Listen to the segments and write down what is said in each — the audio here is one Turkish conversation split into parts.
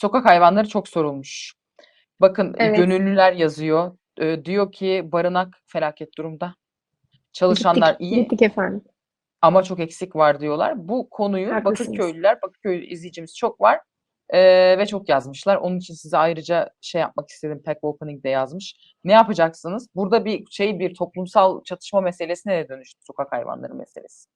Sokak hayvanları çok sorulmuş. Bakın Evet. gönüllüler yazıyor. Eee, diyor ki barınak felaket durumda. Çalışanlar Gittik, iyi gittik efendim. ama çok eksik var diyorlar. Bu konuyu Haklısınız. Bakırköylüler, Bakırköy izleyicimiz çok var eee, ve çok yazmışlar. Onun için size ayrıca şey yapmak istedim. Pack Opening'de yazmış. Ne yapacaksınız? Burada bir şey bir toplumsal çatışma meselesi nereye dönüştü sokak hayvanları meselesi?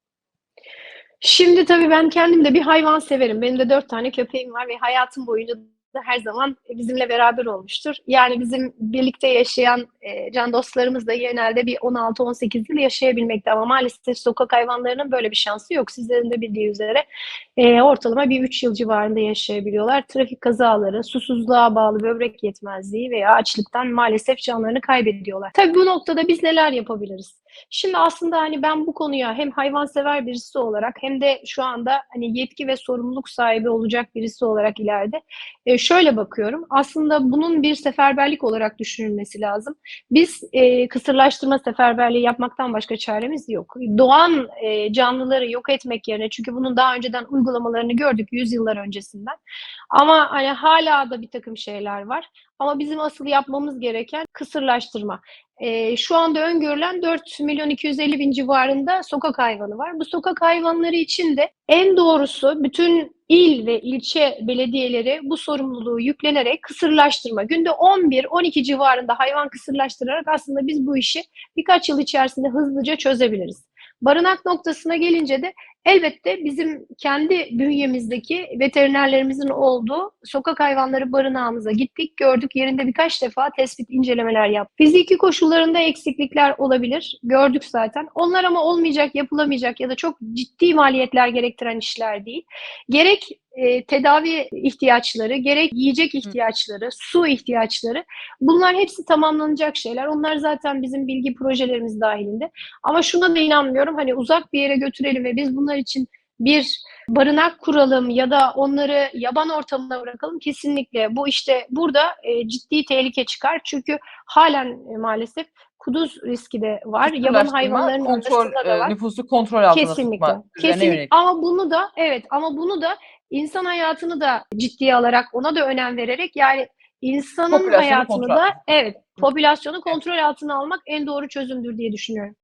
Şimdi tabii ben kendim de bir hayvan severim. Benim de dört tane köpeğim var ve hayatım boyunca da her zaman bizimle beraber olmuştur. Yani bizim birlikte yaşayan e, can dostlarımız da genelde bir 16-18 yıl yaşayabilmekte ama maalesef sokak hayvanlarının böyle bir şansı yok. Sizlerin de bildiği üzere e, ortalama bir 3 yıl civarında yaşayabiliyorlar. Trafik kazaları, susuzluğa bağlı böbrek yetmezliği veya açlıktan maalesef canlarını kaybediyorlar. Tabii bu noktada biz neler yapabiliriz? Şimdi aslında hani ben bu konuya hem hayvansever birisi olarak hem de şu anda hani yetki ve sorumluluk sahibi olacak birisi olarak ileride e, şöyle bakıyorum. Aslında bunun bir seferberlik olarak düşünülmesi lazım. Biz e, kısırlaştırma seferberliği yapmaktan başka çaremiz yok. Doğan e, canlıları yok etmek yerine çünkü bunun daha önceden uygulamalarını gördük yüzyıllar öncesinden. Ama hani hala da bir takım şeyler var. Ama bizim asıl yapmamız gereken kısırlaştırma. E, şu anda öngörülen 4 milyon 250 bin civarında sokak hayvanı var. Bu sokak hayvanları için de en doğrusu bütün il ve ilçe belediyeleri bu sorumluluğu yüklenerek kısırlaştırma. Günde 11-12 civarında hayvan kısırlaştırarak aslında biz bu işi birkaç yıl içerisinde hızlıca çözebiliriz. Barınak noktasına gelince de elbette bizim kendi bünyemizdeki veterinerlerimizin olduğu sokak hayvanları barınağımıza gittik, gördük. Yerinde birkaç defa tespit incelemeler yaptık. Fiziki koşullarında eksiklikler olabilir. Gördük zaten. Onlar ama olmayacak, yapılamayacak ya da çok ciddi maliyetler gerektiren işler değil. Gerek e, tedavi ihtiyaçları, gerek yiyecek ihtiyaçları, su ihtiyaçları bunlar hepsi tamamlanacak şeyler. Onlar zaten bizim bilgi projelerimiz dahilinde. Ama şuna da inanmıyorum. Hani uzak bir yere götürelim ve biz bunlar için bir barınak kuralım ya da onları yaban ortamına bırakalım kesinlikle bu işte burada e, ciddi tehlike çıkar çünkü halen e, maalesef kuduz riski de var yaban hayvanlarının kontrol, da e, var. nüfusu kontrol altına Kesinlikle. tutma üzerine Kesin. yönelik. Ama bunu da evet ama bunu da insan hayatını da ciddiye alarak ona da önem vererek yani insanın hayatını da evet popülasyonu kontrol altına almak en doğru çözümdür diye düşünüyorum.